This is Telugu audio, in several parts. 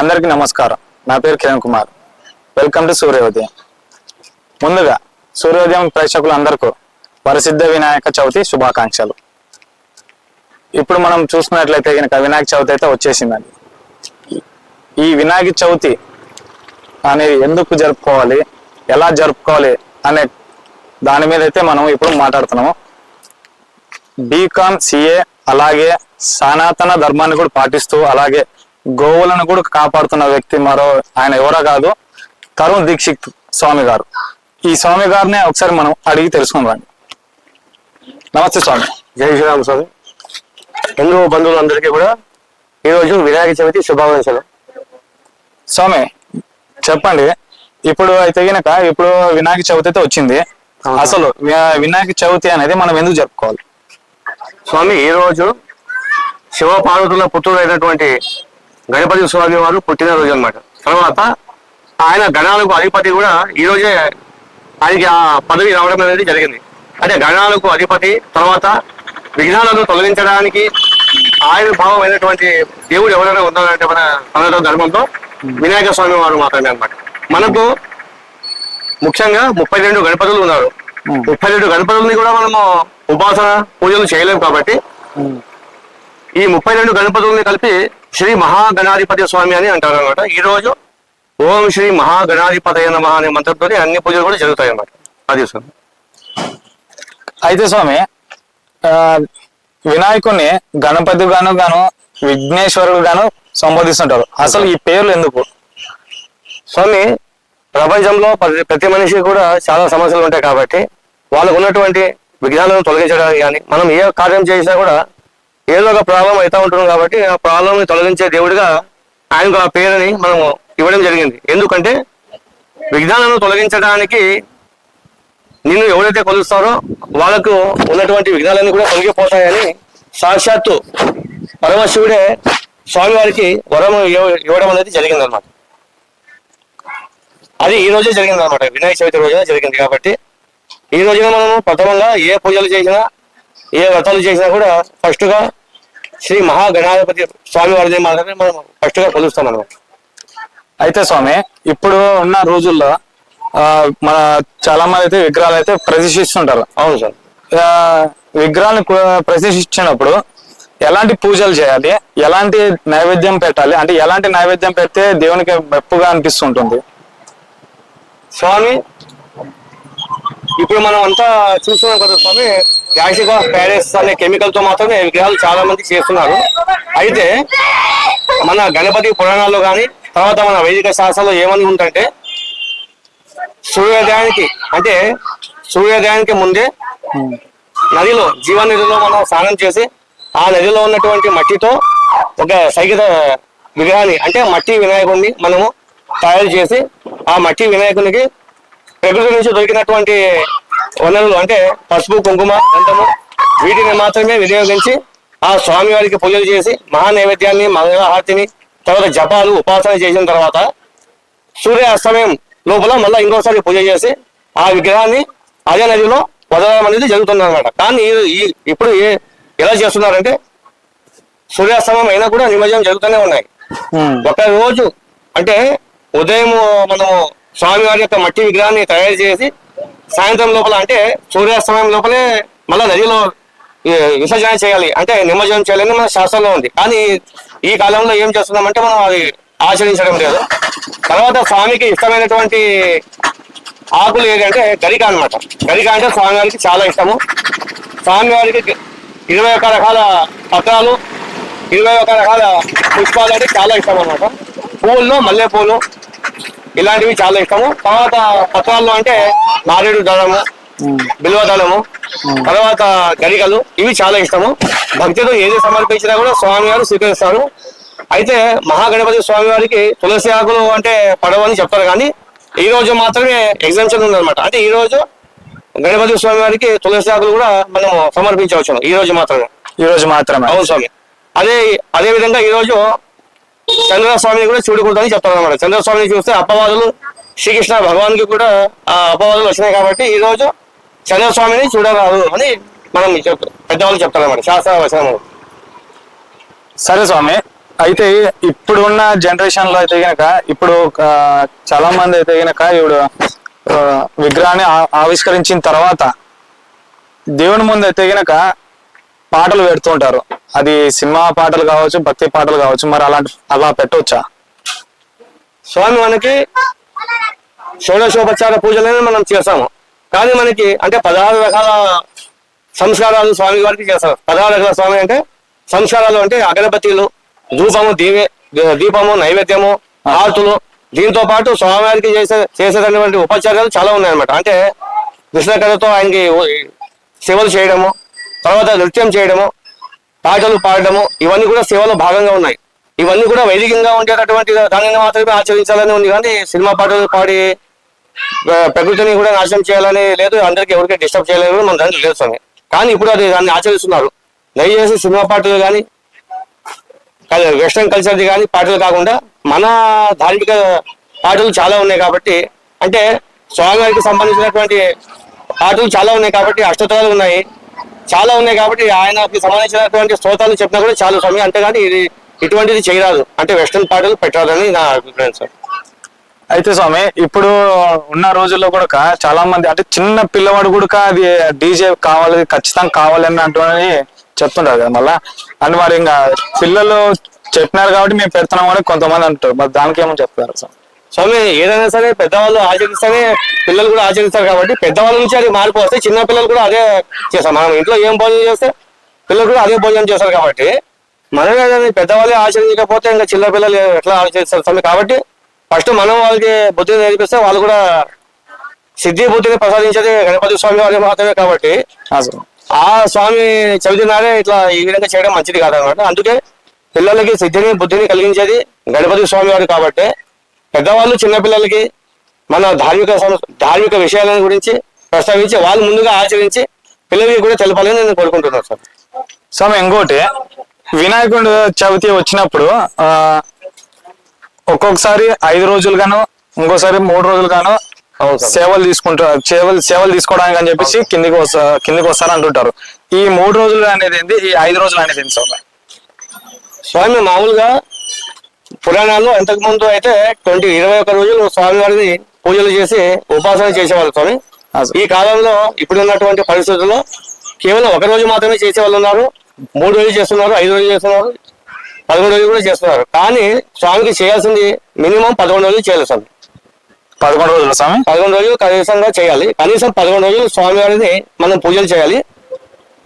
అందరికీ నమస్కారం. నా పేరు కిరణ్ కుమార్. వెల్కమ్ టు సూర్యోదయం ముందుగా సూర్యోదయం ప్రేక్షకులందరికీ వరసిద్ధ వినాయక చవితి శుభాకాంక్షలు. ఇప్పుడు మనం చూసుకున్నట్లయితే కనుక వినాయక చవితి అయితే వచ్చేసిందండి. ఈ వినాయక చవితి అనేది ఎందుకు జరుపుకోవాలి? ఎలా జరుపుకోవాలి? అనే దాని మీద అయితే మనం ఇప్పుడు మాట్లాడుతున్నాము. బీకామ్ సిఏ అలాగే సనాతన ధర్మాన్ని కూడా పాటిస్తూ అలాగే గోవులను కూడా కాపాడుతున్న వ్యక్తి మరో ఆయన ఎవరో కాదు తరుణ్ దీక్షిత్ స్వామి గారు. ఈ స్వామి గారిని ఒకసారి మనం అడిగి తెలుసుకుందాం నమస్తే స్వామి. జై శ్రీరామ్ స్వామి. హిందూ బంధువులందరికీ కూడా ఈరోజు వినాయక చవితి శుభాకాంక్షలు. స్వామి చెప్పండి. ఇప్పుడు అయితే గనక ఇప్పుడు వినాయక చవితి అయితే వచ్చింది. అసలు వినాయక చవితి అనేది మనం ఎందుకు జరుపుకోవాలి? స్వామి ఈ రోజు శివ పార్వతుల పుత్రుడు అయినటువంటి గణపతి స్వామి వారు పుట్టినరోజు అన్నమాట. తర్వాత ఆయన గణాలకు అధిపతి కూడా ఈ రోజే ఆయనకి ఆ పదవి రావడం అనేది జరిగింది. అంటే గణాలకు అధిపతి తర్వాత విఘ్నాలను తొలగించడానికి ఆయన భావమైనటువంటి దేవుడు ఎవరైనా ఉన్నారంటే మన సనాతన ధర్మంలో వినాయక స్వామి వారు మాత్రమే అన్నమాట. మనకు ముఖ్యంగా ముప్పై రెండు గణపతులు ఉన్నారు. ముప్పై రెండు గణపతుల్ని కూడా మనము ఉపాసన పూజలు చేయలేము కాబట్టి ఈ ముప్పై రెండు గణపతుల్ని కలిపి శ్రీ మహాగణాధిపతి స్వామి అని అంటారు అనమాట ఈ రోజు ఓం శ్రీ మహాగణాధిపతయ నమ అనే మంత్రంతో అన్ని పూజలు కూడా జరుగుతాయి అన్నమాట అది స్వామి అయితే స్వామి ఆ, వినాయకుడిని గణపతి గాను గాను విఘ్నేశ్వరుడు గాను సంబోధిస్తుంటారు. అసలు ఈ పేర్లు ఎందుకు? స్వామి ప్రపంచంలో ప్రతి- ప్రతి మనిషికి కూడా చాలా సమస్యలు ఉంటాయి కాబట్టి వాళ్ళకు ఉన్నటువంటి విఘ్నాలను తొలగించడానికి కానీ మనం ఏ కార్యం చేసినా కూడా ఏదో ఒక ప్రాబ్లం అవుతా ఉంటుంది కాబట్టి ఆ ప్రాబ్లం తొలగించే దేవుడిగా ఆయనకు ఆ పేరుని మనం ఇవ్వడం జరిగింది. ఎందుకంటే విఘ్నాలను తొలగించడానికి నిన్ను ఎవరైతే కొలుస్తారో వాళ్ళకు ఉన్నటువంటి విఘ్నాలన్నీ కూడా తొలగిపోతాయని సాక్షాత్తు పరమశివుడే స్వామివారికి వరం ఇవ్వడం అనేది జరిగిందన్నమాట. అది ఈ రోజే జరిగింది అనమాట వినాయక చవితి రోజున జరిగింది కాబట్టి ఈ రోజున మనము ప్రథమంగా ఏ పూజలు చేసినా ఏ వ్రతాలు చేసినా కూడా ఫస్ట్గా శ్రీ మహాగణాధిపతి స్వామి వారిని మాత్రమే మనం ఫస్ట్గా కొలుస్తాం అనమాట అయితే స్వామి ఇప్పుడు ఉన్న రోజుల్లో ఆ, మన చాలా మంది అయితే విగ్రహాలు అయితే ప్రతిష్ఠిస్తుంటారు. అవును సార్. విగ్రహాలను కు- ప్రతిష్ఠించినప్పుడు ఎలాంటి పూజలు చేయాలి? ఎలాంటి నైవేద్యం పెట్టాలి? అంటే ఎలాంటి నైవేద్యం పెడితే దేవునికి మెప్పుగా అనిపిస్తుంటుంది? స్వామి ఇప్పుడు మనం అంతా చూస్తున్నాం కదా స్వామి యాసిడ్ ప్యారెస్ అనే కెమికల్తో మాత్రమే విగ్రహాలు చాలా మంది చేస్తున్నారు. అయితే మన గణపతి పురాణాల్లో కానీ తర్వాత మన వైదిక శాస్త్రంలో ఏమని ఉందంటే సూర్యోదయానికి అంటే సూర్యోదయానికి ముందే నదిలో జీవ నదిలో మనం స్నానం చేసి ఆ నదిలో ఉన్నటువంటి మట్టితో ఒక సైకిత విగ్రహాన్ని అంటే మట్టి వినాయకుడిని మనము తయారు చేసి ఆ మట్టి వినాయకునికి ప్రకృతి నుంచి దొరికినటువంటి వనరులు అంటే పసుపు కుంకుమ గంధము వీటిని మాత్రమే వినియోగించి ఆ స్వామి వారికి పూజలు చేసి మహా నైవేద్యాన్ని మంగళహారతిని తర్వాత జపాలు ఉపాసన చేసిన తర్వాత సూర్య అస్తమయం లోపల మళ్ళీ ఇంకోసారి పూజ చేసి ఆ విగ్రహాన్ని అదే నదిలో వదలడం అనేది జరుగుతుంది అనమాట కానీ ఇప్పుడు ఏ- ఎలా చేస్తున్నారంటే సూర్యాస్తమయం అయినా కూడా నిమజ్జనం జరుగుతూనే ఉన్నాయి. ఒక రోజు అంటే ఉదయం మనము స్వామివారి యొక్క మట్టి విగ్రహాన్ని తయారు చేసి సాయంత్రం లోపల అంటే సూర్యాస్తమయం లోపలే మళ్ళీ నదిలో విసర్జన చేయాలి. అంటే నిమజ్జనం చేయాలని మన శాస్త్రంలో ఉంది. కానీ ఈ కాలంలో ఏం చేస్తున్నామంటే మనం అది ఆచరించడం లేదు. తర్వాత స్వామికి ఇష్టమైనటువంటి ఆకులు ఏదంటే గరిక అన్నమాట. గరిక అంటే స్వామివారికి చాలా ఇష్టము. స్వామివారికి ఇరవై ఒక్క రకాల పత్రాలు ఇరవై ఒక రకాల పుష్పాలు అంటే చాలా ఇష్టం అనమాట పువ్వుల్లో మల్లెపూలు ఇలాంటివి చాలా ఇష్టము. తర్వాత పత్రాల్లో అంటే నారేడు దళము బిల్వ దళము తర్వాత గరికలు ఇవి చాలా ఇష్టము. భక్తితో ఏది సమర్పించినా కూడా స్వామి వారు స్వీకరిస్తారు. అయితే మహాగణపతి స్వామి వారికి తులసి ఆకులు అంటే పడవని చెప్తారు కానీ ఈ రోజు మాత్రమే ఎగ్జామ్షన్ ఉందన్నమాట. అంటే ఈ రోజు గణపతి స్వామి వారికి తులసి ఆకులు కూడా మనం సమర్పించవచ్చు ఈ రోజు మాత్రమే. ఈ రోజు మాత్రమే. అవును స్వామి. అదే అదే విధంగా ఈ రోజు చంద్రస్వామిని కూడా చూడకూడదని చెప్తారు అనమాట చంద్రస్వామిని చూస్తే అపవాదులు శ్రీకృష్ణ భగవాన్కి కూడా ఆ అపవాదులు వచ్చినాయి కాబట్టి ఈ రోజు చంద్రస్వామిని చూడరాదు అని మనం చెప్తాం. పెద్దవాళ్ళు చెప్తారు అనమాట శాస్త్ర వచనము. సరే స్వామి అయితే ఇప్పుడున్న జనరేషన్లో అయితే గనక ఇప్పుడు చాలా మంది అయితే గనక ఇప్పుడు విగ్రహాన్ని ఆవిష్కరించిన తర్వాత దేవుని ముందు అయితే గనక పాటలు పెడుతుంటారు అది సినిమా పాటలు కావచ్చు భక్తి పాటలు కావచ్చు మరి అలాంటి అలా పెట్టవచ్చా స్వామి మనకి షోడశోపచార పూజలనే మనం చేస్తాము. కానీ మనకి అంటే పదహారు రకాల సంస్కారాలు స్వామి వారికి చేస్తారు. పదహారు రకాల స్వామి అంటే సంస్కారాలు అంటే అగరబత్తీలు ధూపము దీవే దీపము నైవేద్యము ఆర్తులు దీంతో పాటు స్వామివారికి చేసే చేసేటటువంటి ఉపచారాలు చాలా ఉన్నాయన్నమాట. అంటే కృష్ణకథతో ఆయనకి సేవలు చేయడము తర్వాత నృత్యం చేయడము పాటలు పాడడము ఇవన్నీ కూడా సేవలో భాగంగా ఉన్నాయి. ఇవన్నీ కూడా వైదికంగా ఉండేటటువంటి దానిని మాత్రమే ఆచరించాలని ఉంది కానీ సినిమా పాటలు పాడి ప్రకృతిని కూడా నాశనం చేయాలని లేదు అందరికి ఎవరికి డిస్టర్బ్ చేయాలని కూడా మన దాన్ని లేదు స్వామి. కానీ ఇప్పుడు అది దాన్ని ఆచరిస్తున్నారు. దయచేసి సినిమా పాటలు కానీ వెస్ట్రన్ కల్చర్ది కానీ పాటలు కాకుండా మన ధార్మిక పాటలు చాలా ఉన్నాయి కాబట్టి అంటే స్వామివారికి సంబంధించినటువంటి పాటలు చాలా ఉన్నాయి కాబట్టి అష్టతరాలు ఉన్నాయి. చాలా ఉన్నాయి కాబట్టి ఆయనకి సంబంధించినటువంటి స్తోత్రాలు చెప్పినా కూడా చాలు స్వామి. అంతేగాని ఇది ఇటువంటిది చేయరాదు. అంటే వెస్ట్రన్ పాటలు పెట్టరాదని నా అభిప్రాయం సార్. అయితే స్వామి ఇప్పుడు ఉన్న రోజుల్లో కూడా చాలా మంది అంటే చిన్న పిల్లవాడు కూడా అది డీజే కావాలి ఖచ్చితంగా కావాలని అంటున్నారని చెప్తుంటారు కదా మళ్ళా. అని మరి ఇంకా పిల్లలు చెప్పినారు కాబట్టి మేము పెడుతున్నాం కూడా కొంతమంది అంటారు. మరి దానికి ఏమో చెప్తారు సార్? స్వామి ఏదైనా సరే పెద్దవాళ్ళు ఆచరిస్తేనే పిల్లలు కూడా ఆచరిస్తారు కాబట్టి పెద్దవాళ్ళ నుంచి అది మార్పు వస్తే చిన్న పిల్లలు కూడా అదే చేస్తాం మనం ఇంట్లో ఏం భోజనం చేస్తే పిల్లలు కూడా అదే భోజనం చేస్తారు కాబట్టి మనమే దాన్ని పెద్దవాళ్ళే ఆచరించకపోతే ఇంకా చిన్న పిల్లలు ఎట్లా ఆచరిస్తారు స్వామి? కాబట్టి ఫస్ట్ మనం వాళ్ళకి బుద్ధిని నేర్పిస్తే వాళ్ళు కూడా సిద్ధి బుద్ధిని ప్రసాదించేది గణపతి స్వామి వారి మాత్రమే కాబట్టి ఆ స్వామి చవితి నాడే ఇట్లా ఈ విధంగా చేయడం మంచిది కాదనమాట అందుకే పిల్లలకి సిద్ధిని బుద్ధిని కలిగించేది గణపతి స్వామి వారు కాబట్టి పెద్దవాళ్ళు చిన్నపిల్లలకి మన ధార్మిక ధార్మిక విషయాల గురించి ప్రస్తావించి వాళ్ళు ముందుగా ఆచరించి పిల్లలకి కూడా తెలపాలని నేను కోరుకుంటున్నాను సార్. స్వామి ఇంకోటి. వినాయకుడు చవితి వచ్చినప్పుడు ఆ ఒక్కొక్కసారి ఐదు రోజులు గాను ఇంకోసారి మూడు రోజులు గాను సేవలు తీసుకుంటారు సేవలు సేవలు తీసుకోవడానికి అని చెప్పేసి కిందికి వస్తా కిందికి వస్తారు అంటుంటారు. ఈ మూడు రోజులు అనేది ఏంటి ఈ ఐదు రోజులు అనేది ఏంటి స్వామి? స్వామి మామూలుగా పురాణాల్లో ఇంతకు ముందు అయితే ట్వంటీ ఇరవై ఒక్క రోజులు స్వామివారిని పూజలు చేసి ఉపాసన చేసేవాళ్ళు స్వామి. ఈ కాలంలో ఇప్పుడున్నటువంటి పరిస్థితుల్లో కేవలం ఒక రోజు మాత్రమే చేసే వాళ్ళు ఉన్నారు. మూడు రోజులు చేస్తున్నారు ఐదు రోజులు చేస్తున్నారు పదకొండు రోజులు కూడా చేస్తున్నారు. కానీ స్వామికి చేయాల్సింది మినిమం పదకొండు రోజులు చేయాలి స్వామి. పదకొండు రోజులు స్వామి? పదకొండు రోజులు కనీసంగా చేయాలి. కనీసం పదకొండు రోజులు స్వామివారిని మనం పూజలు చేయాలి.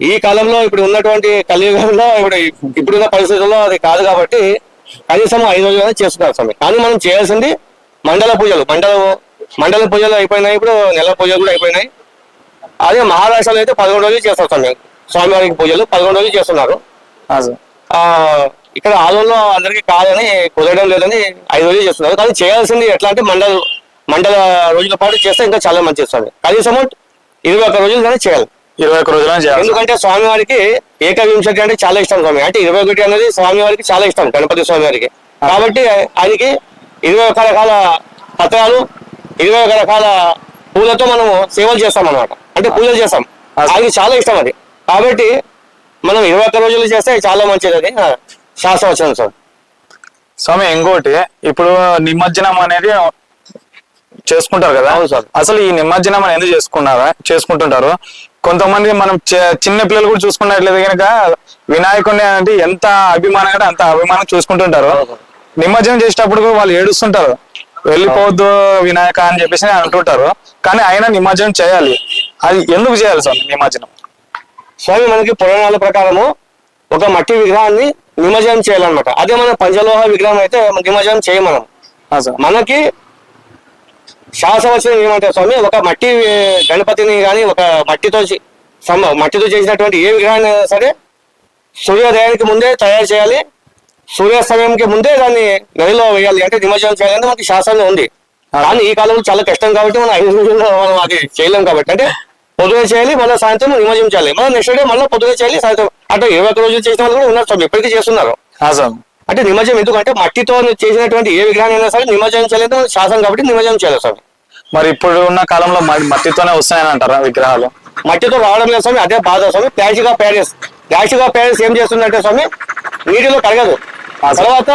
ఈ కాలంలో ఇప్పుడు ఉన్నటువంటి కలియుగంలో ఇప్పుడు ఇప్పుడున్న పరిస్థితుల్లో అది కాదు కాబట్టి కనీసం ఐదు రోజులు చేస్తున్నారు స్వామి. కానీ మనం చేయాల్సింది మండల పూజలు. మండల మండల పూజలు అయిపోయినాయి ఇప్పుడు నెల పూజలు కూడా అయిపోయినాయి. అదే మహారాష్ట్రలో అయితే పదకొండు రోజులు చేస్తారు స్వామి. స్వామివారికి పూజలు పదకొండు రోజులు చేస్తున్నారు. ఇక్కడ ఆలయంలో అందరికీ కాదని కుదరడం లేదని ఐదు రోజులు చేస్తున్నారు. కానీ చేయాల్సింది ఎట్లా అంటే మండల మండల రోజుల పాటు చేస్తే ఇంకా చాలా మంచి వస్తుంది కనీసం ఇరవై ఒక్క రోజులు కానీ చేయాలి. ఇరవై ఒక్క రోజులు ఎందుకంటే స్వామివారికి ఏకవింశతి అంటే చాలా ఇష్టం స్వామి. అంటే ఇరవై ఒకటి అనేది స్వామివారికి చాలా ఇష్టం గణపతి స్వామివారికి. కాబట్టి ఆయనకి ఇరవై ఒక్క రకాల పత్రాలు ఇరవై ఒక రకాల పూలతో మనము సేవలు చేస్తాం అనమాట అంటే పూజలు చేస్తాం. ఆయనకి చాలా ఇష్టం అది. కాబట్టి మనం ఇరవై ఒక్క రోజులు చేస్తే చాలా మంచిది అది. శాస్త్రవచనం సార్. స్వామి ఇంకోటి ఇప్పుడు నిమజ్జనం అనేది చేసుకుంటారు కదా. అసలు ఈ నిమజ్జనం అని ఎందుకు చేసుకున్నారా? చేసుకుంటుంటారు. కొంతమంది మనం చిన్న పిల్లలు కూడా చూసుకున్నట్లయితే కనుక వినాయకుడిని అంటే ఎంత అభిమానం అంటే అంత అభిమానం చూసుకుంటుంటారు. నిమజ్జనం చేసేటప్పుడు వాళ్ళు ఏడుస్తుంటారు. వెళ్ళిపోవద్దు వినాయక అని చెప్పేసి అంటుంటారు. కానీ అయినా నిమజ్జనం చేయాలి. అది ఎందుకు చేయాలి స్వామి నిమజ్జనం? స్వామి మనకి పురాణాల ప్రకారము ఒక మట్టి విగ్రహాన్ని నిమజ్జనం చేయాలన్నమాట. అదే మన పంచలోహ విగ్రహం అయితే నిమజ్జనం చేయం మనం ఆ సార్. మనకి శాసవచనం ఏమంటారు? స్వామి ఒక మట్టి గణపతిని కానీ ఒక మట్టితో మట్టితో చేసినటువంటి ఏ విగ్రహాన్ని సరే సూర్యోదయానికి ముందే తయారు చేయాలి. సూర్యాస్తమయంకి ముందే దాన్ని నదిలో వేయాలి. అంటే నిమజ్జనం చేయాలని మనకి శాస్త్రంలో ఉంది. కానీ ఈ కాలంలో చాలా కష్టం కాబట్టి మనం ఐదు రోజుల్లో మనం అది చేయలేం కాబట్టి. అంటే పొద్దున చేయాలి మళ్ళీ సాయంత్రం నిమజ్జనం చేయాలి. మళ్ళీ నెక్స్ట్ డే మళ్ళీ పొద్దున చేయాలి సాయంత్రం. అంటే ఇరవై ఒక్క రోజులు చేసిన వాళ్ళు కూడా ఉన్నారు స్వామి ఇప్పటికీ చేస్తున్నారు. అంటే నిమజ్జనం ఎందుకంటే మట్టితో చేసినటువంటి ఏ విగ్రహాన్ని అయినా సరే నిమజ్జనం చేయలేదు శాసనం కాబట్టి నిమజ్జనం చేయాలి స్వామి మరి ఇప్పుడు ఉన్న కాలంలో మట్టితోనే వస్తాయని అంటారా విగ్రహాలు? మట్టితో రావడం లేదు స్వామి అదే బాధ స్వామి. ఆఫ్ ప్యారిస్ ఆఫ్ ప్యారిస్ ఏం చేస్తుందంటే స్వామి నీటిలో కరగదు ఆ. తర్వాత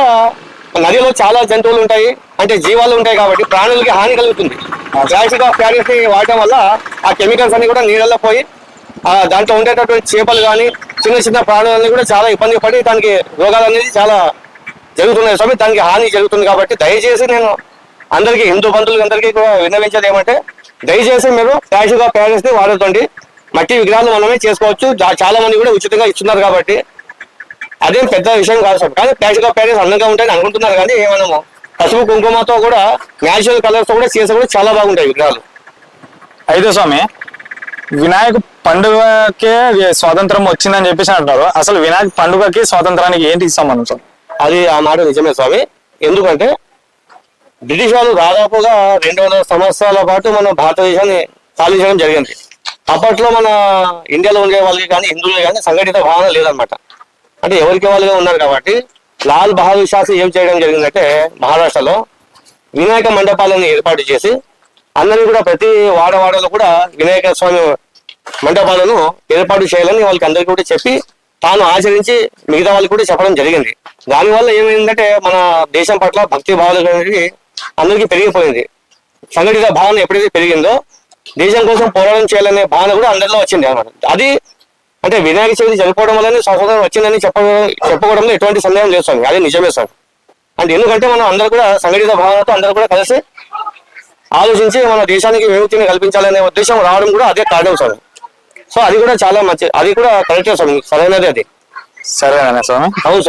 నదిలో చాలా జంతువులు ఉంటాయి అంటే జీవాలు ఉంటాయి కాబట్టి ప్రాణులకి హాని కలుగుతుంది. ప్లాస్టిక్ ఆఫ్ క్యారీస్ని వాడటం వల్ల ఆ కెమికల్స్ అన్ని కూడా నీళ్ళలో పోయి ఆ దాంట్లో ఉండేటటువంటి చేపలు కానీ చిన్న చిన్న ప్రాణులన్నీ కూడా చాలా ఇబ్బంది పడి దానికి రోగాలు అనేది చాలా జరుగుతున్నాయి స్వామి దానికి హాని జరుగుతుంది కాబట్టి దయచేసి నేను అందరికీ హిందూ బంధువులకి అందరికీ కూడా విన్నవించేది ఏమంటే దయచేసి మీరు క్యాష్గా ప్యారెస్ని వాడుతుంది మట్టి విగ్రహాలు మనమే చేసుకోవచ్చు. చాలా మంది కూడా ఉచితంగా ఇస్తున్నారు కాబట్టి అదేం పెద్ద విషయం కాదు సార్. కానీ క్యాష్గా ప్యారెస్ అందంగా ఉంటాయని అనుకుంటున్నారు కానీ మనము పసుపు కుంకుమతో కూడా న్యాచురల్ కలర్స్తో కూడా చేసే కూడా చాలా బాగుంటాయి విగ్రహాలు. అయితే స్వామి వినాయక పండుగకే స్వాతంత్రం వచ్చిందని చెప్పేసి అంటున్నారు. అసలు వినాయక పండుగకి స్వాతంత్రానికి ఏంటి సంబంధం స్వామి అది ఆ మాట నిజమే స్వామి. ఎందుకంటే బ్రిటిష్ వాళ్ళు దాదాపుగా రెండు వందల సంవత్సరాల పాటు మన భారతదేశాన్ని పాలించడం జరిగింది. అప్పట్లో మన ఇండియాలో ఉండే వాళ్ళకి కానీ హిందువులు కానీ సంఘటిత భావన లేదనమాట. అంటే ఎవరికి వాళ్ళుగా ఉన్నారు కాబట్టి లాల్ బహదూర్ శాస్త్రి ఏం చేయడం జరిగిందంటే మహారాష్ట్రలో వినాయక మండపాలను ఏర్పాటు చేసి అందరినీ కూడా ప్రతి వాడవాడలో కూడా వినాయక స్వామి మండపాలను ఏర్పాటు చేయాలని వాళ్ళకి అందరికీ కూడా చెప్పి తాను ఆచరించి మిగతా వాళ్ళకి కూడా చెప్పడం జరిగింది. దానివల్ల ఏమైందంటే మన దేశం పట్ల భక్తి భావాలు అనేది అందరికీ పెరిగిపోయింది. సంఘటిత భావన ఎప్పుడైతే పెరిగిందో దేశం కోసం పోరాటం చేయాలనే భావన కూడా అందరిలో వచ్చింది అనమాట అది అంటే వినాయక చవితి చనిపోవడం వల్లనే స్వాతంత్రం వచ్చిందని చెప్ప చెప్పుకోవడంలో ఎటువంటి సందేహం లేదు అది నిజమే సార్ అంటే ఎందుకంటే మనం అందరూ కూడా సంఘటిత భావనతో అందరూ కూడా కలిసి ఆలోచించి మన దేశానికి విముక్తిని కల్పించాలనే ఉద్దేశం రావడం కూడా అదే కారణం సార్ సో అది కూడా చాలా మంచి అది కూడా కరెక్టే సార్ సరైనది అది. సరేనా స్వామి. అవును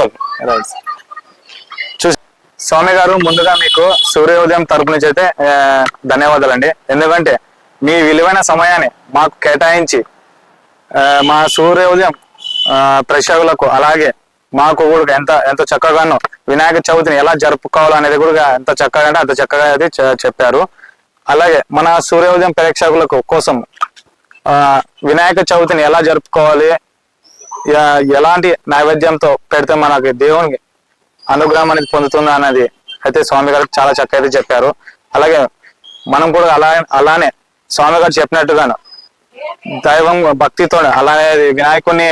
రైట్. చూసి స్వామి గారు ముందుగా మీకు సూర్యోదయం తరపు నుంచి అయితే ధన్యవాదాలండి. ఎందుకంటే మీ విలువైన సమయాన్ని మాకు కేటాయించి మా సూర్యోదయం ప్రేక్షకులకు అలాగే మాకు కూడా ఎంత ఎంత చక్కగానో వినాయక చవితిని ఎలా జరుపుకోవాలో అనేది కూడా ఎంత చక్కగా అంటే అంత చక్కగా చె- చెప్పారు. అలాగే మన సూర్యోదయం ప్రేక్షకులకు కోసం వినాయక చవితిని ఎలా జరుపుకోవాలి? ఎలాంటి నైవేద్యంతో పెడితే మనకి దేవునికి అనుగ్రహం అనేది పొందుతుంది అనేది అయితే స్వామి గారు చాలా చక్కగా అయితే చెప్పారు. అలాగే మనం కూడా అలా అలానే స్వామి గారు చెప్పినట్టుగాను దైవం భక్తితో అలానే వినాయకుని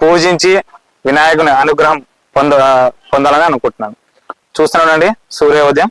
పూజించి వినాయకుని అనుగ్రహం పొంద పొందాలని అనుకుంటున్నాను. చూస్తున్నానండి సూర్యోదయం.